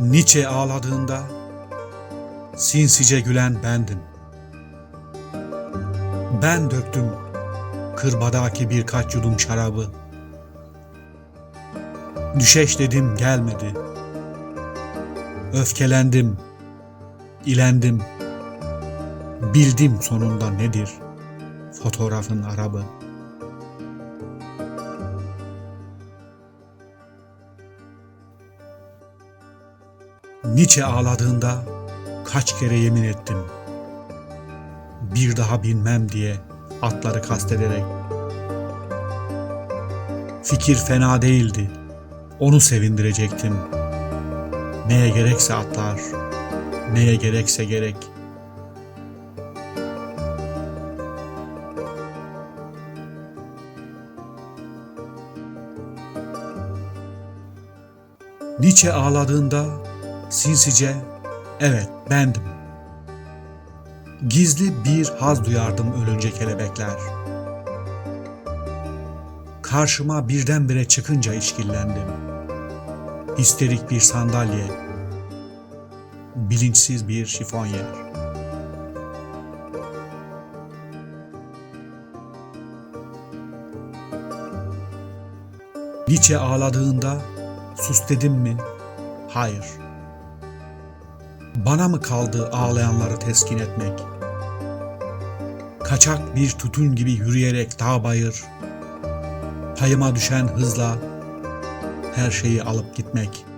Nietzsche ağladığında sinsice gülen bendim. Ben döktüm kırbadaki birkaç yudum şarabı. Düşeş dedim gelmedi. Öfkelendim, ilendim. Bildim sonunda nedir fotoğrafın arabı. Nietzsche ağladığında kaç kere yemin ettim. Bir daha binmem diye atları kastederek. Fikir fena değildi. Onu sevindirecektim. Neye gerekse atlar, neye gerekse gerek. Nietzsche ağladığında sinsice evet bendim. Gizli bir haz duyardım ölünce kelebekler. Karşıma birdenbire çıkınca işkillendim. Histerik bir sandalye, bilinçsiz bir şifonyer. Nietzsche ağladığında sus dedim mi? Hayır. Bana mı kaldı ağlayanları teskin etmek? Kaçak bir tutun gibi yürüyerek dağ bayır, payıma düşen hızla her şeyi alıp gitmek.''